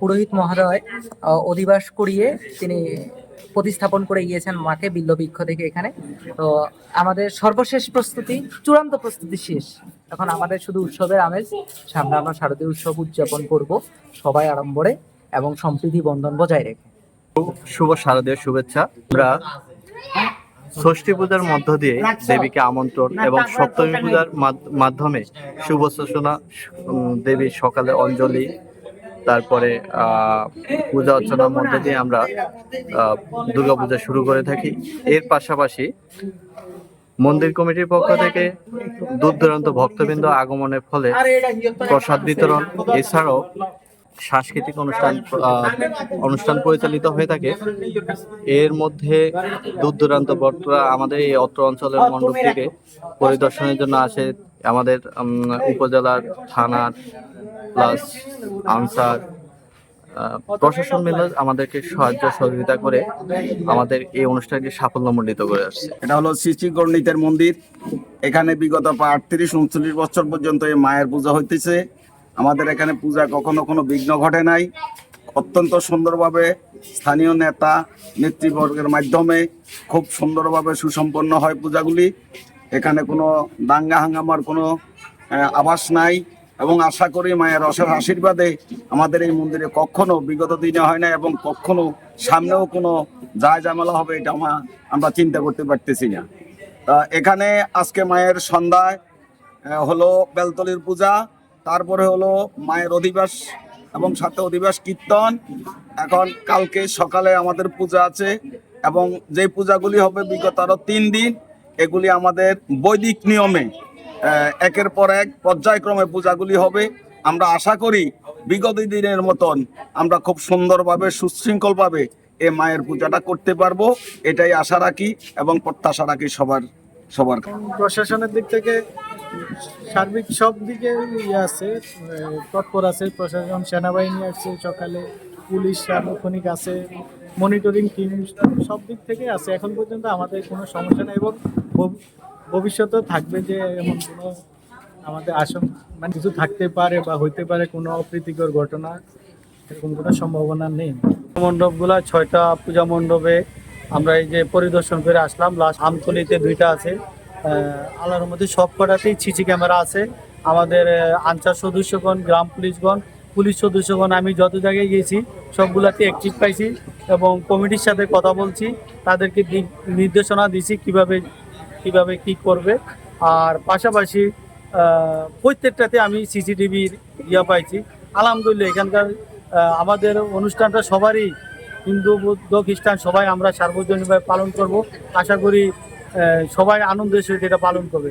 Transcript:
পুরোহিত মহোদয় অধিবাস করিয়ে তিনি প্রতিস্থাপন করে গিয়েছেন মাকে বিল্লবৃক্ষ থেকে এখানে। তো আমাদের সর্বশেষ প্রস্তুতি, চূড়ান্ত প্রস্তুতি শেষ। এখন আমাদের শুধু উৎসবের আমেজ, সামনে আমরা শারদীয় উৎসব উদযাপন করব সবাই আড়ম্বরে এবং সম্প্রীতি বন্ধন বজায় রেখে। শুভ শারদীয় শুভেচ্ছা। আমরা ষষ্ঠী পূজার মধ্য দিয়ে দেবীকে আমন্ত্রণ এবং সপ্তমী পূজার মাধ- মাধ্যমে শুভ সূচনা দেবীর সকালে অঞ্জলি তারপরে পূজা অর্চনার মধ্যে দিয়ে আমরা দুর্গাপূজা শুরু করে থাকি। এর পাশাপাশি মন্দির কমিটির পক্ষ থেকে দূর দূরান্ত ভক্তবৃন্দ আগমনের ফলে প্রসাদ বিতরণ, এছাড়াও সাংস্কৃতিক অনুষ্ঠান অনুষ্ঠান পরিচালিত হয়ে থাকে। এর মধ্যে দূর দূরান্ত ভক্তরা আমাদের এই অত্র অঞ্চলের মণ্ডপ থেকে পরিদর্শনের জন্য আসে। আমাদের উপজেলার, থানার প্লাস আনসার প্রশাসন মিলে আমাদেরকে সাহায্য সহযোগিতা করে আমাদের এই অনুষ্ঠানকে সাফল্যমণ্ডিত করে আসছে। এটা হলো শ্রী গণিতের মন্দির। এখানে বিগত আটত্রিশ, উনচল্লিশ বছর পর্যন্ত এই মায়ের পূজা হইতেছে। আমাদের এখানে পূজা কখনো কোনো বিঘ্ন ঘটে নাই। অত্যন্ত সুন্দরভাবে স্থানীয় নেতা, নেতৃবর্গের মাধ্যমে খুব সুন্দরভাবে সুসম্পন্ন হয় পূজাগুলি। এখানে কোনো দাঙ্গা হাঙ্গামার কোনো আভাস নাই। এবং আশা করি মায়ের অশেষ আশীর্বাদে আমাদের এই মন্দিরে কখনো বিগত দিনে হয় না এবং কখনো সামনেও কোনো যায় ঝামেলা হবে এটা আমা- আমরা চিন্তা করতে পারতেছি না। তা এখানে আজকে মায়ের সন্ধ্যায় হলো বেলতলির পূজা, তারপরে হলো মায়ের অধিবাস এবং সাথে অধিবাস কীর্তন। এখন কালকে সকালে আমাদের পূজা আছে এবং যে পূজাগুলি হবে বিগত আরও তিন দিন, এগুলি আমাদের বৈদিক নিয়মে একের পর এক পর্যায়ক্রমে পূজাগুলি হবে। আমরা আশা করি বিগত দিনের মতন আমরা খুব সুন্দরভাবে, সুশৃঙ্খলভাবে এ মায়ের পূজাটা করতে পারব। এটাই আশা রাখি এবং প্রত্যাশা রাখি সবার সবার। প্রশাসনের দিক থেকে সার্বিক সব দিকে ইয়ে আছে, তৎপর আছে, প্রশাসন, সেনাবাহিনী আছে, সকালে পুলিশ, সার্বক্ষণিক আছে মনিটরিং টিম সব দিক থেকে আছে। এখন পর্যন্ত আমাদের কোনো সমস্যা নেই এবং ভব- ভবিষ্যতেও থাকবে যে এমন কোনো আমাদের আশঙ্কা মানে কিছু থাকতে পারে বা হইতে পারে কোনো অপ্রীতিকর ঘটনা, এরকম কোনো সম্ভাবনা নেই। মণ্ডপগুলা, ছয়টা পূজা মণ্ডপে আমরা এই যে পরিদর্শন করে আসলাম। লাস্ট আমতলিতে দুইটা আছে। আল্লাহর মধ্যে সব কটাতেই সিসি ক্যামেরা আছে। আমাদের আনসার সদস্যগণ, গ্রাম পুলিশগণ, পুলিশ সদস্যগণ, আমি যত জায়গায় গিয়েছি, সবগুলাতে অ্যাক্টিভ পাইছি এবং কমিটির সাথে কথা বলছি। তাদেরকে নির্দেশনা দিছি কীভাবে কীভাবে কি করবে। আর পাশাপাশি প্রত্যেকটাতে আমি সিসিটিভির ইয়া পাইছি। আলহামদুলিল্লাহ, এখানকার আমাদের অনুষ্ঠানটা সবারই হিন্দু, বৌদ্ধ, খ্রিস্টান, সবাই আমরা সার্বজনীনভাবে পালন করব। আশা করি সবাই আনন্দের সহিত এটা পালন করবে।